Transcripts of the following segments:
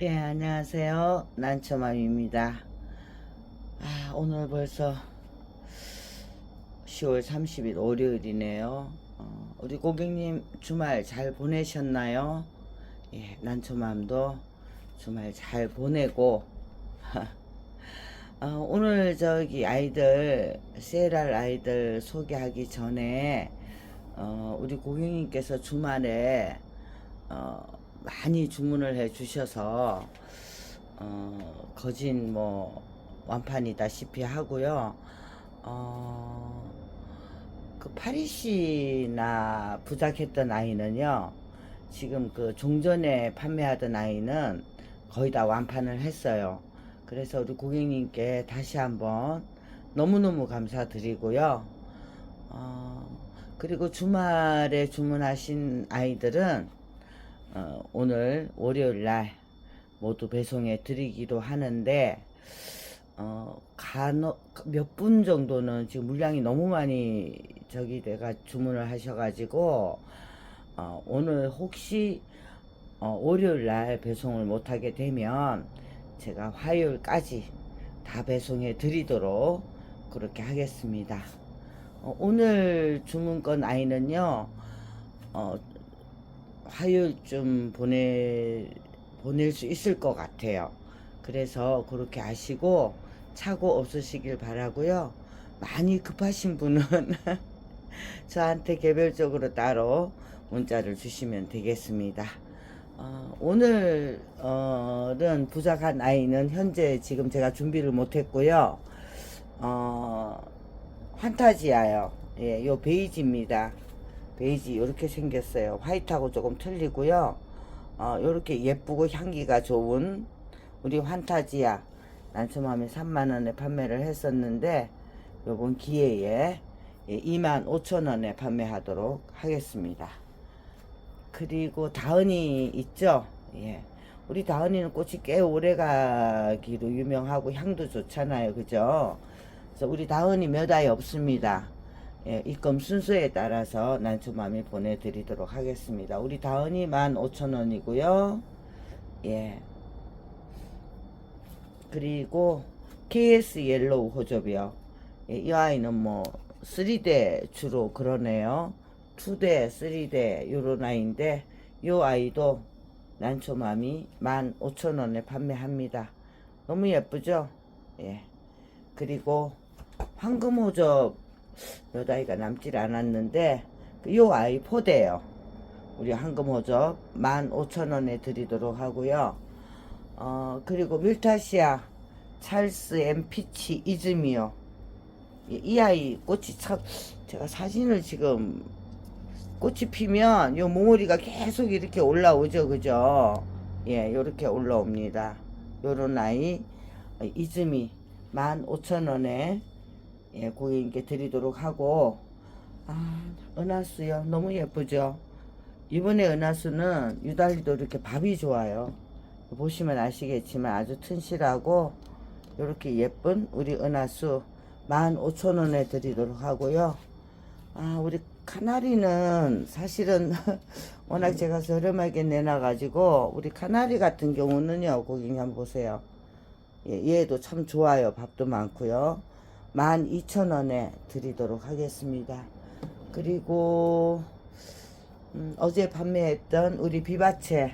네, 안녕하세요. 난초맘입니다. 아, 오늘 벌써 10월 30일 월요일이네요. 어, 우리 고객님 주말 잘 보내셨나요? 예, 난초맘도 주말 잘 보내고, 어, 오늘 저기 아이들, 세랄 아이들 소개하기 전에, 어, 우리 고객님께서 주말에, 어, 많이 주문을 해 주셔서 어, 거진 뭐 완판이다시피 하고요. 어, 그 파리시나 부작했던 아이는요. 지금 그 종전에 판매하던 아이는 거의 다 완판을 했어요. 그래서 우리 고객님께 다시 한번 너무너무 감사드리고요. 어, 그리고 주말에 주문하신 아이들은 어, 오늘 월요일 날 모두 배송해 드리기도 하는데 어, 간혹 몇 분 정도는 지금 물량이 너무 많이 저기 내가 주문을 하셔가지고 어, 오늘 혹시 어, 월요일 날 배송을 못하게 되면 제가 화요일까지 다 배송해 드리도록 그렇게 하겠습니다. 어, 오늘 주문 건 아이는요, 어, 화요일쯤 보내, 보낼 수 있을 것 같아요. 그래서 그렇게 아시고 차고 없으시길 바라고요. 많이 급하신 분은 저한테 개별적으로 따로 문자를 주시면 되겠습니다. 어, 오늘은 부작한 아이는 현재 지금 제가 준비를 못했고요. 어, 환타지아요. 예, 요 베이지입니다. 베이지 이렇게 생겼어요. 화이트하고 조금 틀리고요. 어, 이렇게 예쁘고 향기가 좋은 우리 환타지아 난초맘에 3만원에 판매를 했었는데 요번 기회에 2만 5천원에 판매하도록 하겠습니다. 그리고 다은이 있죠? 예. 우리 다은이는 꽃이 꽤 오래 가기로 유명하고 향도 좋잖아요. 그죠? 그래서 우리 다은이 몇 아이 없습니다. 예, 입금 순서에 따라서 난초맘이 보내드리도록 하겠습니다. 우리 다은이 15,000원이고요. 예. 그리고 KS 옐로우 호접이요. 예, 이 아이는 뭐 3대 주로 그러네요. 2대, 3대 요런 아이인데 요 아이도 난초맘이 15,000원에 판매합니다. 너무 예쁘죠? 예. 그리고 황금 호접 몇 아이가 남질 않았는데 그요 아이 포대요. 우리 황금 호접 15,000원에 드리도록 하고요. 어, 그리고 밀타시아 찰스 엠 피치 이즈미요. 이, 이 아이 꽃이 참 제가 사진을 지금 꽃이 피면 요 몽우리가 계속 이렇게 올라오죠. 그죠? 예, 요렇게 올라옵니다. 요런 아이 이즈미 15,000원에 예, 고객님께 드리도록 하고 아, 은하수요. 너무 예쁘죠? 이번에 은하수는 유달리도 이렇게 밥이 좋아요. 보시면 아시겠지만 아주 튼실하고 이렇게 예쁜 우리 은하수 15,000원에 드리도록 하고요. 아, 우리 카나리는 사실은 워낙 제가 저렴하게 내놔가지고 우리 카나리 같은 경우는요, 고객님 한번 보세요. 예, 얘도 참 좋아요. 밥도 많고요. 12,000원에 드리도록 하겠습니다. 그리고 음, 어제 판매했던 우리 비바체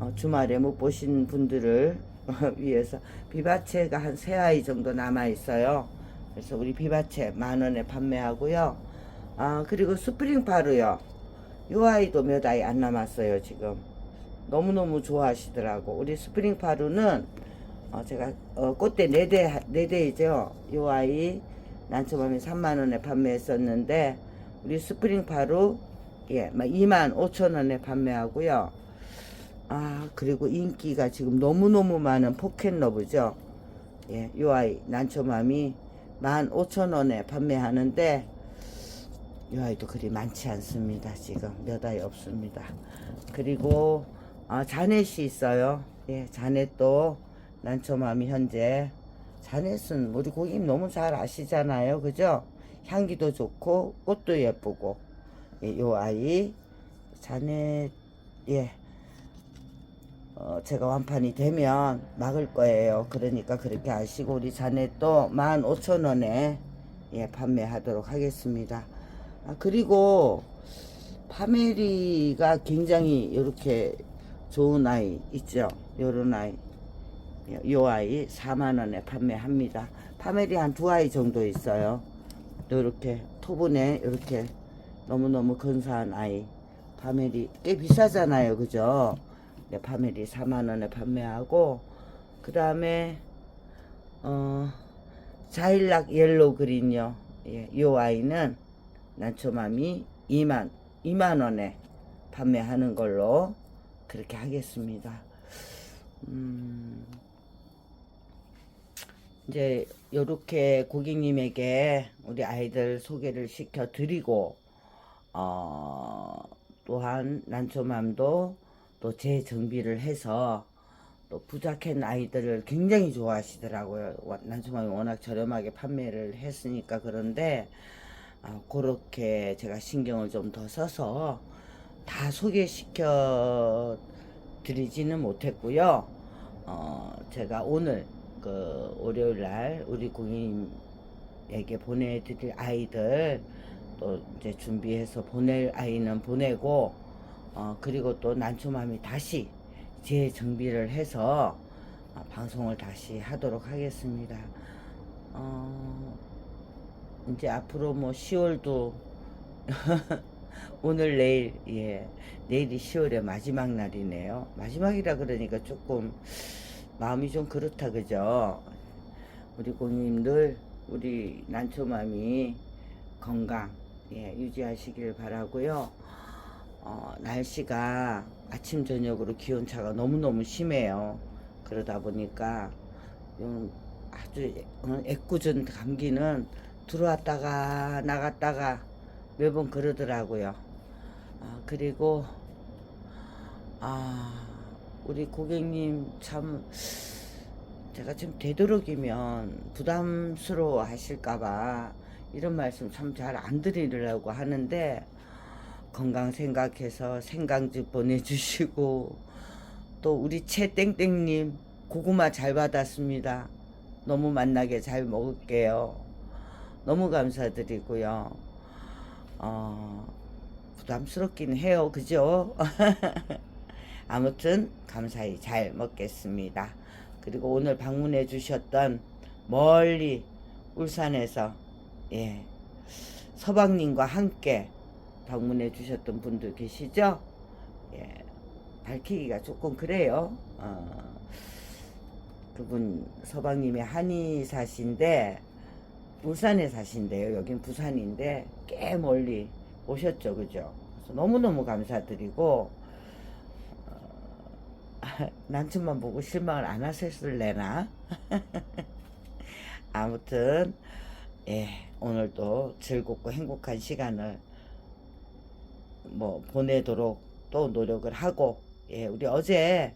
어, 주말에 못 보신 분들을 위해서 비바체가 한 세 아이 정도 남아 있어요. 그래서 우리 비바체 만 원에 판매하고요. 아 그리고 스프링 파루요. 요 아이도 몇 아이 안 남았어요 지금. 너무너무 좋아하시더라고. 우리 스프링 파루는 어, 제가 어, 꽃대 4대 4대이죠. 요 아이 난초밤에 3만 원에 판매했었는데 우리 스프링 파루 예, 2만 5천 원에 판매하고요. 아, 그리고 인기가 지금 너무너무 많은 포켓 러브죠. 예, 요 아이 난초맘이 15,000원에 판매하는데 요 아이도 그리 많지 않습니다. 지금 몇 아이 없습니다. 그리고 아, 자넷이 있어요. 예, 자넷도 난초맘이 현재 자넷은 우리 고객님 너무 잘 아시잖아요. 그죠? 향기도 좋고 꽃도 예쁘고 예, 요 아이 자넷 예 어, 제가 완판이 되면 막을 거예요. 그러니까 그렇게 아시고 우리 자네 또 15,000원에 예, 판매하도록 하겠습니다. 아, 그리고 파메리가 굉장히 이렇게 좋은 아이 있죠. 요런 아이. 예, 요 아이 4만원에 판매합니다. 파메리 한두 아이 정도 있어요. 요렇게 토분에 이렇게 너무너무 근사한 아이. 파메리 꽤 비싸잖아요. 그죠? 네, 파메리 4만원에 판매하고 그 다음에 어 자일락 옐로우 그린요. 예, 요 아이는 난초맘이 2만 2만 원에 판매하는 걸로 그렇게 하겠습니다. 음, 이제 요렇게 고객님에게 우리 아이들 소개를 시켜 드리고 어, 또한 난초맘도 또 재정비를 해서 또 부자캔 아이들을 굉장히 좋아하시더라고요. 와- 난초맘이 워낙 저렴하게 판매를 했으니까 그런데 아, 그렇게 제가 신경을 좀 더 써서 다 소개시켜 드리지는 못했고요. 어, 제가 오늘 그 월요일 날 우리 고객님에게 보내드릴 아이들 또 이제 준비해서 보낼 아이는 보내고 어, 그리고 또 난초맘이 다시 재정비를 해서 어, 방송을 다시 하도록 하겠습니다. 어, 이제 앞으로 뭐 10월도 오늘 내일 예 내일이 10월의 마지막 날이네요. 마지막이라 그러니까 조금 마음이 좀 그렇다 그죠? 우리 고객님들 우리 난초맘이 건강 예 유지하시길 바라고요. 어, 날씨가 아침 저녁으로 기온차가 너무너무 심해요. 그러다 보니까 좀 아주 어, 애꿎은 감기는 들어왔다가 나갔다가 매번 그러더라고요. 아, 그리고 아 우리 고객님 참 제가 좀 되도록이면 부담스러워 하실까봐 이런 말씀 참 잘 안 드리려고 하는데 건강 생각해서 생강즙 보내주시고 또 우리 채땡땡님 고구마 잘 받았습니다. 너무 만나게 잘 먹을게요. 너무 감사드리고요. 어, 부담스럽긴 해요. 그죠? 아무튼 감사히 잘 먹겠습니다. 그리고 오늘 방문해 주셨던 멀리 울산에서 예, 서방님과 함께 방문해 주셨던 분들 계시죠? 예, 밝히기가 조금 그래요. 어, 그분 서방님의 한의사신데 울산에 사신대요. 여긴 부산인데 꽤 멀리 오셨죠, 그죠? 너무너무 감사드리고 어, 난춤만 보고 실망을 안 하셨을래나? 아무튼 예, 오늘도 즐겁고 행복한 시간을 뭐 보내도록 또 노력을 하고 예, 우리 어제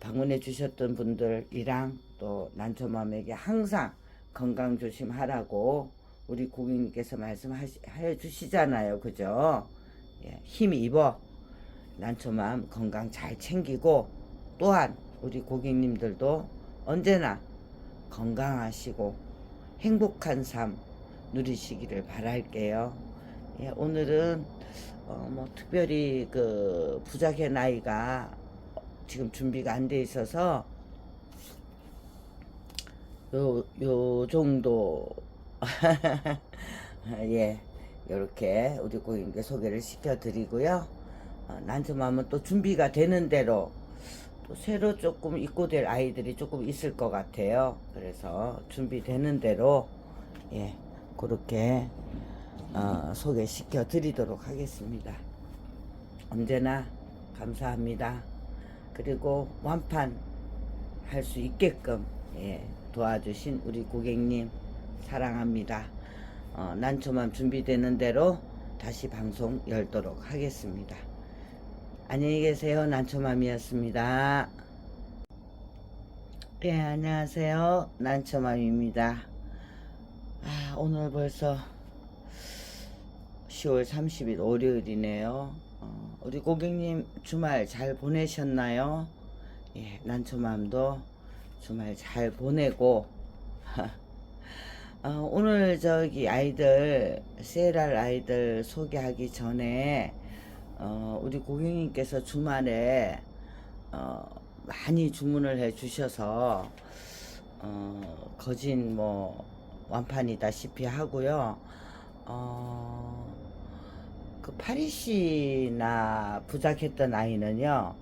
방문해 주셨던 분들이랑 또 난초맘에게 항상 건강 조심하라고 우리 고객님께서 말씀해 주시잖아요. 그죠? 예, 힘 입어. 난초맘 건강 잘 챙기고 또한 우리 고객님들도 언제나 건강하시고 행복한 삶 누리시기를 바랄게요. 예, 오늘은 어, 뭐 특별히 그 부작의 나이가 지금 준비가 안 돼 있어서 요, 요 정도 예 이렇게 우리 고객님께 소개를 시켜드리고요 어, 난처하면 또 준비가 되는 대로 또 새로 조금 입고될 아이들이 조금 있을 것 같아요 그래서 준비되는 대로 예 그렇게 어, 소개시켜 드리도록 하겠습니다 언제나 감사합니다 그리고 완판 할 수 있게끔 예, 도와주신 우리 고객님 사랑합니다. 어, 난초만 준비되는 대로 다시 방송 열도록 하겠습니다. 안녕히 계세요. 난초맘이었습니다. 네, 안녕하세요. 난초맘입니다. 아, 오늘 벌써 10월 30일 월요일이네요. 어, 우리 고객님 주말 잘 보내셨나요? 예, 난초맘도 주말 잘 보내고 어, 오늘 저기 아이들 세랄 아이들 소개하기 전에 어, 우리 고객님께서 주말에 어, 많이 주문을 해 주셔서 어, 거진 뭐 완판이다시피 하고요. 어, 그 파리시나 부작했던 아이는요.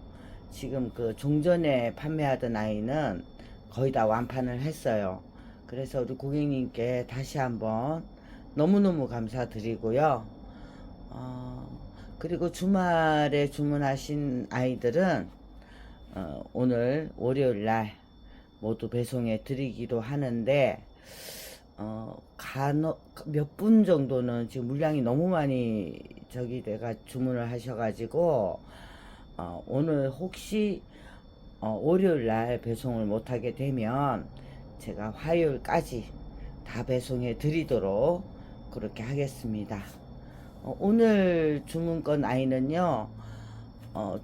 지금 그 종전에 판매하던 아이는 거의 다 완판을 했어요. 그래서 우리 고객님께 다시 한번 너무너무 감사드리고요. 어, 그리고 주말에 주문하신 아이들은 어, 오늘 월요일 날 모두 배송해 드리기로 하는데 어, 간혹 몇 분 정도는 지금 물량이 너무 많이 저기 내가 주문을 하셔가지고 어, 오늘 혹시 어, 월요일 날 배송을 못하게 되면 제가 화요일까지 다 배송해 드리도록 그렇게 하겠습니다. 어, 오늘 주문 건 아이는요, 어,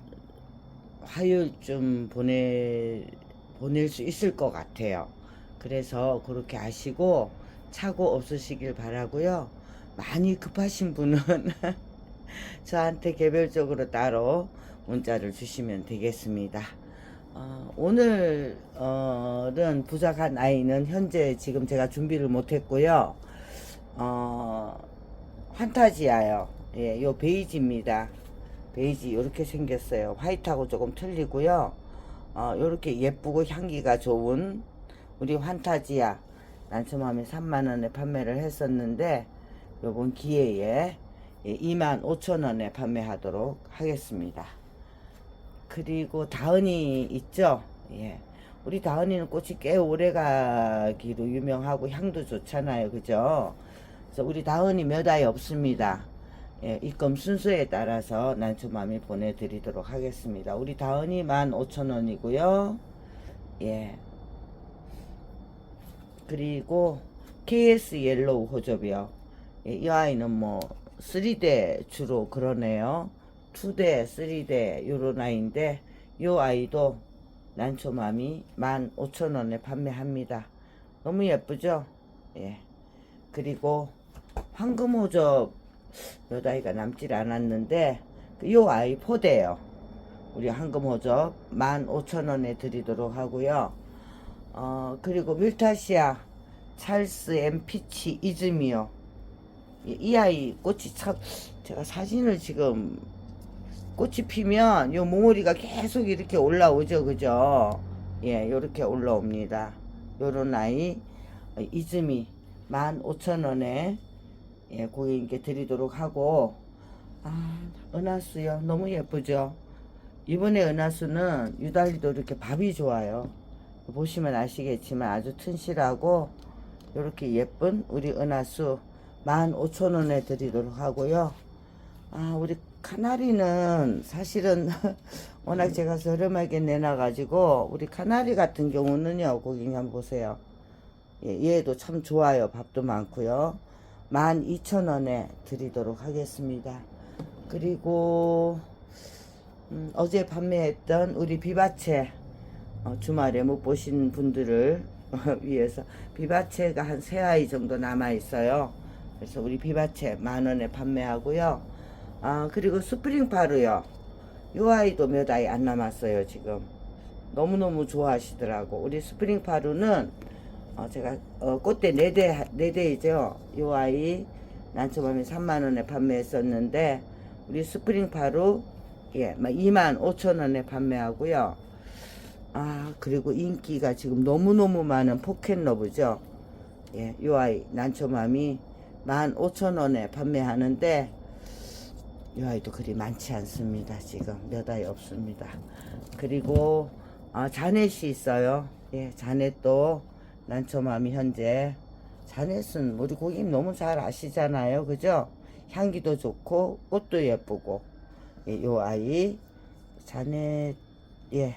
화요일쯤 보내, 보낼 수 있을 것 같아요. 그래서 그렇게 아시고 차고 없으시길 바라고요. 많이 급하신 분은 저한테 개별적으로 따로 문자를 주시면 되겠습니다. 어, 오늘은 부작한 아이는 현재 지금 제가 준비를 못했고요. 어, 환타지아요. 예, 요 베이지입니다. 베이지 이렇게 생겼어요. 화이트하고 조금 틀리고요. 어, 요렇게 예쁘고 향기가 좋은 우리 환타지아 난초맘에 3만원에 판매를 했었는데 요번 기회에 2만 5천원에 판매하도록 하겠습니다. 그리고 다은이 있죠? 예. 우리 다은이는 꽃이 꽤 오래 가기로 유명하고 향도 좋잖아요. 그죠? 그래서 우리 다은이 몇 아이 없습니다. 예, 입금 순서에 따라서 난초맘이 보내드리도록 하겠습니다. 우리 다은이 15,000원이고요. 예. 그리고 KS 옐로우 호접이요. 예, 이 아이는 뭐 3대 주로 그러네요. 2대, 3대 요런 아이인데 요 아이도 난초맘이 15,000원에 판매합니다. 너무 예쁘죠? 예. 그리고 황금호접 몇 아이가 남질 않았는데 그요 아이 포대요. 우리 황금호접 15,000원에 드리도록 하고요. 어, 그리고 밀타시아 찰스 엠 피치 이즈미요. 이, 이 아이 꽃이 참 제가 사진을 지금 꽃이 피면 요 몽우리가 계속 이렇게 올라오죠 그죠 예 요렇게 올라옵니다 요런 아이 어, 이즈미 15,000원에 예 고객님께 드리도록 하고. 아 은하수요. 너무 예쁘죠? 이번에 은하수는 유달리도 이렇게 밥이 좋아요. 보시면 아시겠지만 아주 튼실하고 이렇게 예쁜 우리 은하수 15,000원에 드리도록 하고요. 아 우리 카나리는 사실은 워낙 제가 저렴하게 내놔가지고 우리 카나리 같은 경우는요 고객님 한번 보세요. 예, 얘도 참 좋아요. 밥도 많고요 12,000원에 드리도록 하겠습니다. 그리고 음, 어제 판매했던 우리 비바체 어, 주말에 못 보신 분들을 위해서 비바체가 한 세 아이 정도 남아 있어요. 그래서 우리 비바체 만 원에 판매하고요. 아 그리고 스프링 파르요. 요 아이도 몇 아이 안 남았어요 지금. 너무너무 좋아하시더라고. 우리 스프링 파르는 어 제가 어 꽃대 4대 4대이죠 요 아이 난초밤에 3만원에 판매했었는데 우리 스프링 파루 예 2만 5천원에 판매하고요 아 그리고 인기가 지금 너무너무 많은 포켓러브죠 예, 요 아이 난초맘이 15,000원에 판매하는데 이 아이도 그리 많지 않습니다. 지금 몇 아이 없습니다. 그리고 아, 자넷이 있어요. 예, 자넷도 난초맘이 현재 자넷은 우리 고객님 너무 잘 아시잖아요. 그죠? 향기도 좋고 꽃도 예쁘고 예, 요 아이 자넷 예.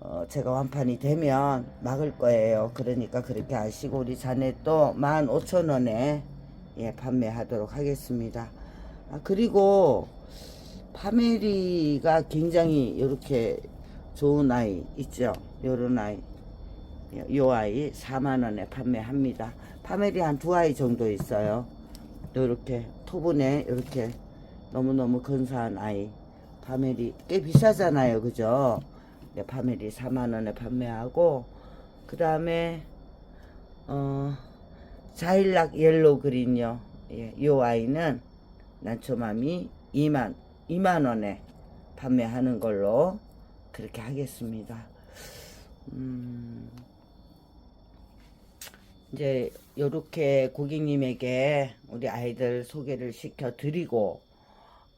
어, 제가 완판이 되면 막을 거예요. 그러니까 그렇게 아시고 우리 자넷도 15,000원에 예, 판매하도록 하겠습니다. 아, 그리고 파메리가 굉장히 이렇게 좋은 아이 있죠 요런 아이 요 아이 4만원에 판매합니다. 파멜이 한 두 아이 정도 있어요. 요렇게 토분에 이렇게 너무너무 근사한 아이. 파멜이 꽤 비싸잖아요. 그죠? 네, 파멜이 4만원에 판매하고 그 다음에 어 자일락 옐로우 그린요. 예, 요 아이는 난초맘이 2만 2만원에 판매하는 걸로 그렇게 하겠습니다. 음, 이제 요렇게 고객님에게 우리 아이들 소개를 시켜 드리고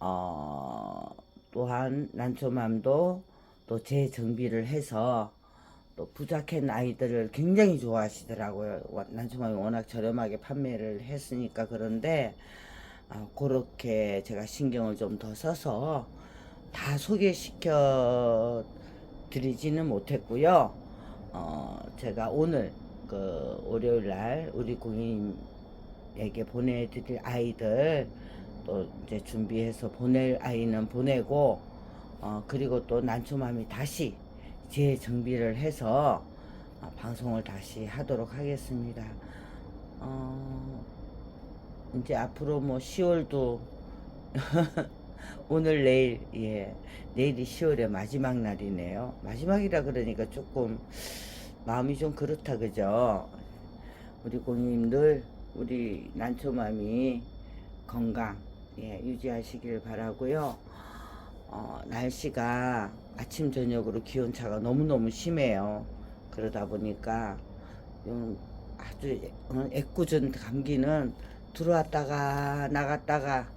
어 또한 난초맘도 또 재정비를 해서 또 부자캔 아이들을 굉장히 좋아하시더라고요. 와- 난초맘이 워낙 저렴하게 판매를 했으니까 그런데 아, 그렇게 제가 신경을 좀 더 써서 다 소개시켜 드리지는 못했고요. 어, 제가 오늘 그 월요일 날 우리 고객님에게 보내드릴 아이들 또 이제 준비해서 보낼 아이는 보내고 어, 그리고 또 난초맘이 다시 재정비를 해서 어, 방송을 다시 하도록 하겠습니다. 어, 이제 앞으로 뭐 10월도 오늘 내일 예 내일이 10월의 마지막 날이네요. 마지막이라 그러니까 조금 마음이 좀 그렇다 그죠? 우리 고객님들 우리 난초맘이 건강 예, 유지하시길 바라고요. 어, 날씨가 아침 저녁으로 기온차가 너무너무 심해요. 그러다 보니까 좀 아주 어, 애꿎은 감기는 들어왔다가 나갔다가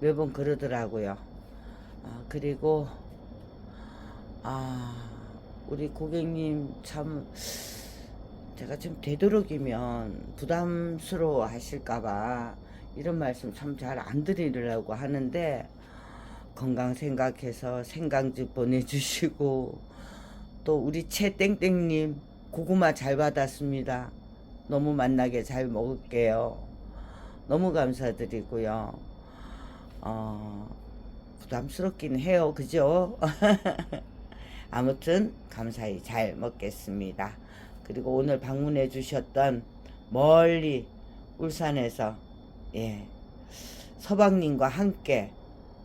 매번 그러더라고요. 아, 그리고 아 우리 고객님 참 제가 좀 되도록이면 부담스러워 하실까봐 이런 말씀 참 잘 안 드리려고 하는데 건강 생각해서 생강즙 보내주시고 또 우리 채땡땡님 고구마 잘 받았습니다. 너무 만나게 잘 먹을게요. 너무 감사드리고요. 어, 부담스럽긴 해요. 그죠? 아무튼 감사히 잘 먹겠습니다. 그리고 오늘 방문해 주셨던 멀리 울산에서 예 서방님과 함께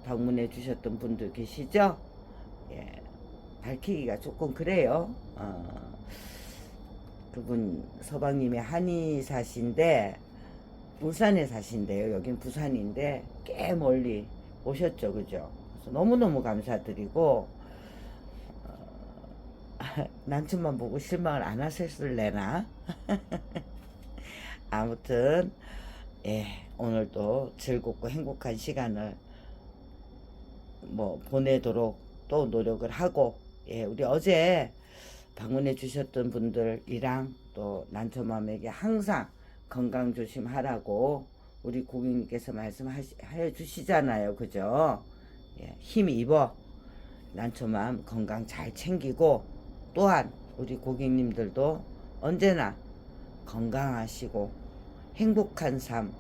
방문해 주셨던 분들 계시죠? 예 밝히기가 조금 그래요. 어, 그분 서방님이 한의사신데 울산에 사신대요. 여긴 부산인데 꽤 멀리 오셨죠, 그죠? 너무너무 감사드리고 난춤만 보고 실망을 안 하셨을래나? 아무튼 예 오늘도 즐겁고 행복한 시간을 뭐 보내도록 또 노력을 하고 예 우리 어제 방문해 주셨던 분들이랑 또 난초맘에게 항상 건강 조심하라고 우리 고객님께서 말씀해 주시잖아요. 그죠? 예, 힘 입어. 난초맘 건강 잘 챙기고 또한 우리 고객님들도 언제나 건강하시고 행복한 삶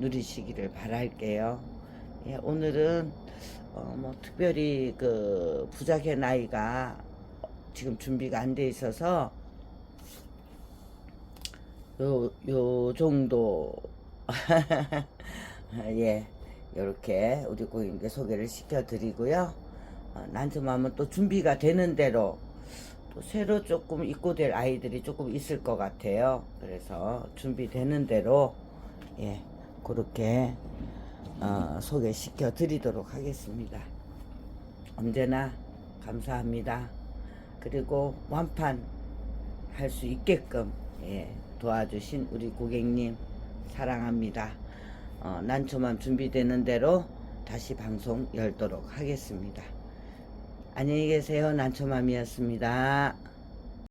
누리시기를 바랄게요. 예, 오늘은 어, 뭐 특별히 그 부작의 나이가 지금 준비가 안 돼 있어서 요, 요 정도 예 이렇게 우리 고객님께 소개를 시켜드리고요. 어, 난처하면 또 준비가 되는 대로 또 새로 조금 입고될 아이들이 조금 있을 것 같아요. 그래서 준비되는 대로 예 그렇게 어, 소개시켜 드리도록 하겠습니다. 언제나 감사합니다. 그리고 완판 할 수 있게끔 예, 도와주신 우리 고객님 사랑합니다. 어, 난초만 준비되는 대로 다시 방송 열도록 하겠습니다. 안녕히 계세요. 난초맘이었습니다.